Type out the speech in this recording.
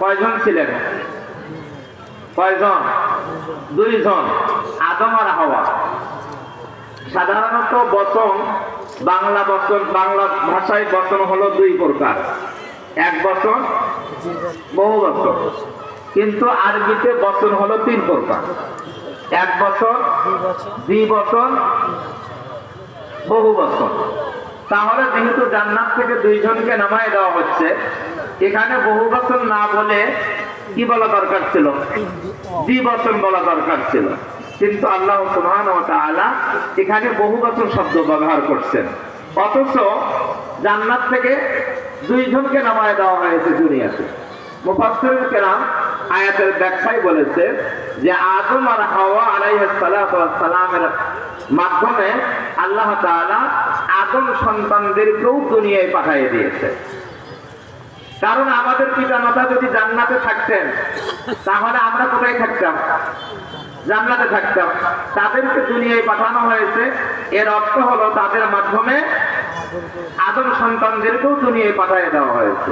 কয়জন ছিলেন? কয়জন? দুইজন। আদম আর হাওয়া। সাধারণত বচন, বাংলা বচন, বাংলা ভাষায় বচন হলো দুই প্রকার। এক বচন, বহু বচন। কিন্তু আরবিতে বচন হলো তিন প্রকার। এক বছর দুই বছর বহু বছর তাহলে যেহেতু জান্নাত থেকে দুইজনকে নামায় দেওয়া হচ্ছে এখানে বহু বছর না বলে কি বলা দরকার ছিল? দ্বিবচন বলা দরকার ছিল। কিন্তু আল্লাহ তাআলা এখানে বহু বছর শব্দ ব্যবহার করছেন। অথচ জান্নাত থেকে দুইজনকে নামায় দেওয়া হয়েছে দুনিয়াতে। মুফাসসির কেরাম আয়াতের ব্যাখ্যায় বলেছে যে আদম আর হাওয়া আলাইহিস সালাতু ওয়াস সালামের মাধ্যমে আল্লাহ তাআলা আদম সন্তানদেরকেও দুনিয়ায় পাঠিয়ে দিয়েছে। কারণ আমাদের পিতা মাতা যদি জান্নাতে থাকতেন, তাহলে আমরা কোথায় থাকতাম? জান্নাতে থাকতাম। তাদেরকে দুনিয়ায় পাঠানো হয়েছে। এর অর্থ হলো তাদের মাধ্যমে আদম সন্তানদেরকেও দুনিয়ায় পাঠিয়ে দেওয়া হয়েছে।